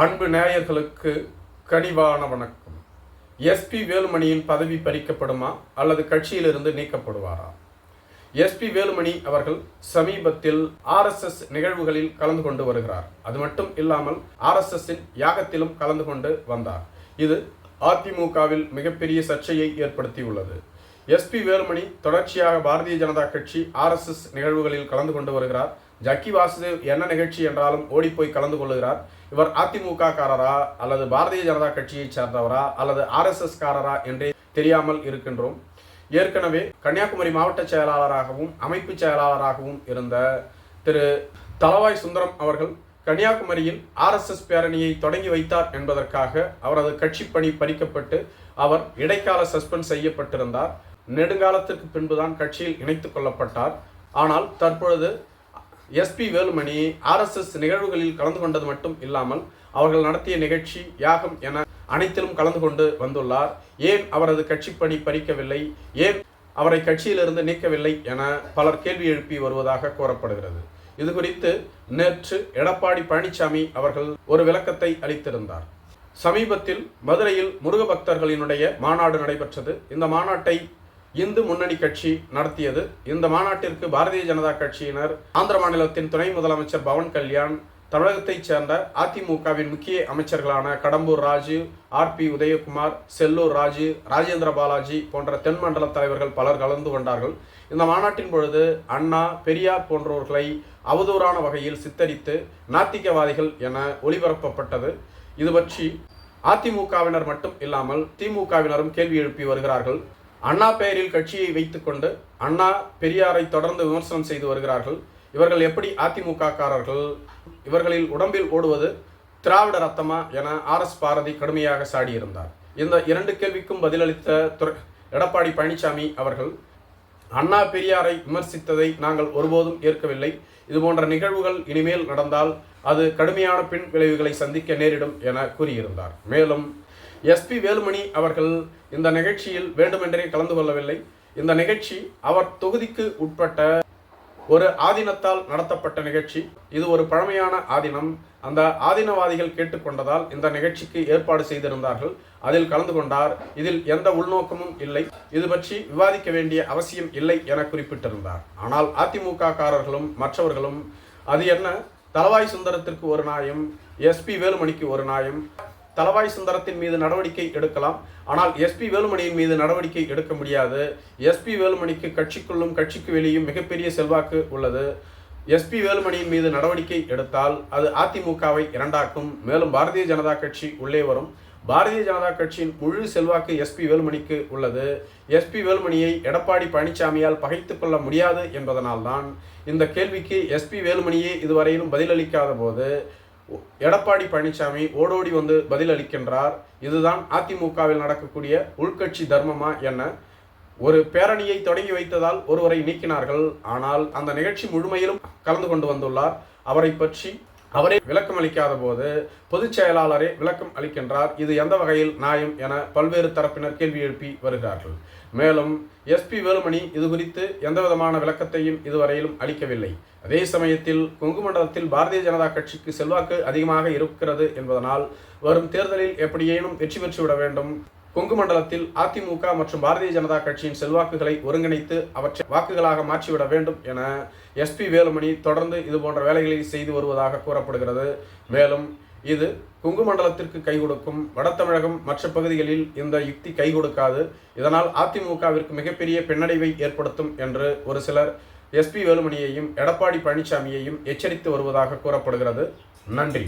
அன்பு நேயர்களுக்கு கனிவான வணக்கம். எஸ்பி வேலுமணியின் பதவி பறிக்கப்படுமா அல்லது கட்சியிலிருந்து நீக்கப்படுவாரா? எஸ்பி வேலுமணி அவர்கள் சமீபத்தில் ஆர்எஸ்எஸ் நிகழ்வுகளில் கலந்து கொண்டு வருகிறார். அது மட்டும் இல்லாமல் ஆர்எஸ்எஸ்ஸின் யாகத்திலும் கலந்து கொண்டு வந்தார். இது அதிமுகவில் மிகப்பெரிய சர்ச்சையை ஏற்படுத்தியுள்ளது. எஸ்பி வேலுமணி தொடர்ச்சியாக பாரதிய ஜனதா கட்சி ஆர்எஸ்எஸ் நிகழ்வுகளில் கலந்து கொண்டு வருகிறார். ஜக்கி வாசுதேவ் என்ன நிகழ்ச்சி என்றாலும் ஓடிப்போய் கலந்து கொள்ளுகிறார். இவர் அதிமுக காரரா அல்லது பாரதிய ஜனதா கட்சியைச் சேர்ந்தவரா அல்லது ஆர்எஸ்எஸ் காரரா என்றே தெரியாமல் இருக்கின்றோம். ஏற்கனவே கன்னியாகுமரி மாவட்ட செயலாளராகவும் அமைப்பு செயலாளராகவும் இருந்த திரு தலவாய் சுந்தரம் அவர்கள் கன்னியாகுமரியில் ஆர்எஸ்எஸ் பேரணியை தொடங்கி வைத்தார் என்பதற்காக அவரது கட்சி பணி பறிக்கப்பட்டு அவர் இடைக்கால சஸ்பெண்ட் செய்யப்பட்டிருந்தார். நெடுங்காலத்திற்கு பின்புதான் கட்சியில் இணைத்துக் கொள்ளப்பட்டார். ஆனால் தற்பொழுது எஸ்பி வேலுமணி ஆர்எஸ்எஸ் நிகழ்வுகளில் கலந்து கொண்டது மட்டும் இல்லாமல் அவர்கள் நடத்திய நிகழ்ச்சி யாகம் என அனைத்திலும் கலந்து கொண்டு வந்துள்ளார். ஏன் அவரது கட்சி பணி பறிக்கவில்லை? ஏன் அவரை கட்சியிலிருந்து நீக்கவில்லை என பலர் கேள்வி எழுப்பி வருவதாக கூறப்படுகிறது. இது குறித்து நேற்று எடப்பாடி பழனிசாமி அவர்கள் ஒரு விளக்கத்தை அளித்திருந்தார். சமீபத்தில் மதுரையில் முருக பக்தர்களினுடைய மாநாடு நடைபெற்றது. இந்த மாநாட்டை இந்து முன்னணி கட்சி நடத்தியது. இந்த மாநாட்டிற்கு பாரதிய ஜனதா கட்சியினர் ஆந்திர மாநிலத்தின் துணை முதலமைச்சர் பவன் கல்யாண் தமிழகத்தைச் சேர்ந்த அதிமுகவின் முக்கிய அமைச்சர்களான கடம்பூர் ராஜு ஆர் பி உதயகுமார் செல்லூர் ராஜு ராஜேந்திர பாலாஜி போன்ற தென்மண்டல தலைவர்கள் பலர் கலந்து கொண்டார்கள். இந்த மாநாட்டின் பொழுது அண்ணா பெரியார் போன்றவர்களை அவதூறான வகையில் சித்தரித்து நாத்திகவாதிகள் என ஒளிபரப்பப்பட்டது. இது பற்றி அதிமுகவினர் மட்டும் இல்லாமல் திமுகவினரும் கேள்வி எழுப்பி வருகிறார்கள். அண்ணா பெயரில் கட்சியை வைத்துக்கொண்டு அண்ணா பெரியாரை தொடர்ந்து விமர்சனம் செய்து வருகிறார்கள். இவர்கள் எப்படி அதிமுக காரர்கள் இவர்களில் உடம்பில் ஓடுவது திராவிட ரத்தமா என ஆர் எஸ் பாரதி கடுமையாக சாடியிருந்தார். இந்த இரண்டு கேள்விக்கும் பதிலளித்த துறை எடப்பாடி பழனிசாமி அவர்கள் அண்ணா பெரியாரை விமர்சித்ததை நாங்கள் ஒருபோதும் ஏற்கவில்லை. இதுபோன்ற நிகழ்வுகள் இனிமேல் நடந்தால் அது கடுமையான பின் விளைவுகளை சந்திக்க நேரிடும் என கூறியிருந்தார். மேலும் எஸ்பி வேலுமணி அவர்கள் இந்த நிகழ்ச்சியில் வேண்டுமென்றே கலந்து கொள்ளவில்லை. இந்த நிகழ்ச்சி அவர் தொகுதிக்கு உட்பட்ட ஒரு ஆதீனத்தால் நடத்தப்பட்ட நிகழ்ச்சி. இது ஒரு பழமையான ஆதீனம். அந்த ஆதீனவாதிகள் கேட்டுக்கொண்டதால் இந்த நிகழ்ச்சிக்கு ஏற்பாடு செய்திருந்தார்கள். அதில் கலந்து கொண்டார். இதில் எந்த உள்நோக்கமும் இல்லை. இது பற்றி விவாதிக்க வேண்டிய அவசியம் இல்லை என குறிப்பிட்டிருந்தார். ஆனால் அதிமுக காரர்களும் மற்றவர்களும் அது என்ன? தலவாய் சுந்தரத்திற்கு ஒரு நாயம் எஸ்பி வேலுமணிக்கு ஒரு நாயம் தலவாய் சுந்தரத்தின் மீது நடவடிக்கை எடுக்கலாம். ஆனால் எஸ்பி வேலுமணியின் மீது நடவடிக்கை எடுக்க முடியாது. எஸ்பி வேலுமணிக்கு கட்சிக்குள்ளும் கட்சிக்கு வெளியும் மிகப்பெரிய செல்வாக்கு உள்ளது. எஸ்பி வேலுமணியின் மீது நடவடிக்கை எடுத்தால் அது அதிமுகவை இரண்டாக்கும். மேலும் பாரதிய ஜனதா கட்சி உள்ளே வரும். பாரதிய ஜனதா கட்சியின் முழு செல்வாக்கு எஸ்பி வேலுமணிக்கு உள்ளது. எஸ்பி வேலுமணியை எடப்பாடி பழனிசாமியால் பகைத்து கொள்ள முடியாது என்பதனால்தான் இந்த கேள்விக்கு எஸ்பி வேலுமணியே இதுவரையிலும் பதிலளிக்காத போது எடப்பாடி பழனிசாமி ஓடோடி வந்து பதிலளிக்கின்றார். இதுதான் அதிமுகவில் நடக்கக்கூடிய உள்கட்சி தர்மமா என்ன? ஒரு பேரணியை தொடங்கி வைத்ததால் ஒருவரை நீக்கினார்கள். ஆனால் அந்த நிகழ்ச்சி முழுமையிலும் கலந்து கொண்டு வந்துள்ளார். அவரை பற்றி அவரே விளக்கம் அளிக்காத போது பொதுச் செயலாளரே விளக்கம் அளிக்கின்றார். இது எந்த வகையில் நியாயம் என பல்வேறு தரப்பினர் கேள்வி எழுப்பி வருகிறார்கள். மேலும் எஸ்பி வேலுமணி இது குறித்து எந்த விதமான விளக்கத்தையும் இதுவரையிலும் அளிக்கவில்லை. அதே சமயத்தில் கொங்கு மண்டலத்தில் பாரதிய ஜனதா கட்சிக்கு செல்வாக்கு அதிகமாக இருக்கிறது என்பதனால் வரும் தேர்தலில் எப்படியேனும் வெற்றி பெற்றுவிட வேண்டும். கொங்கு மண்டலத்தில் அதிமுக மற்றும் பாரதிய ஜனதா கட்சியின் செல்வாக்குகளை ஒருங்கிணைத்து அவற்றை வாக்குகளாக மாற்றிவிட வேண்டும் என எஸ்பி வேலுமணி தொடர்ந்து இது போன்ற வேலைகளை செய்து வருவதாக கூறப்படுகிறது. மேலும் இது கொங்கு மண்டலத்திற்கு கை கொடுக்கும் வட தமிழகம் மற்ற பகுதிகளில் இந்த யுக்தி கை கொடுக்காது. இதனால் அதிமுகவிற்கு மிகப்பெரிய பின்னடைவை ஏற்படுத்தும் என்று ஒரு சிலர் எஸ்பி வேலுமணியையும் எடப்பாடி பழனிசாமியையும் எச்சரித்து வருவதாக கூறப்படுகிறது. நன்றி.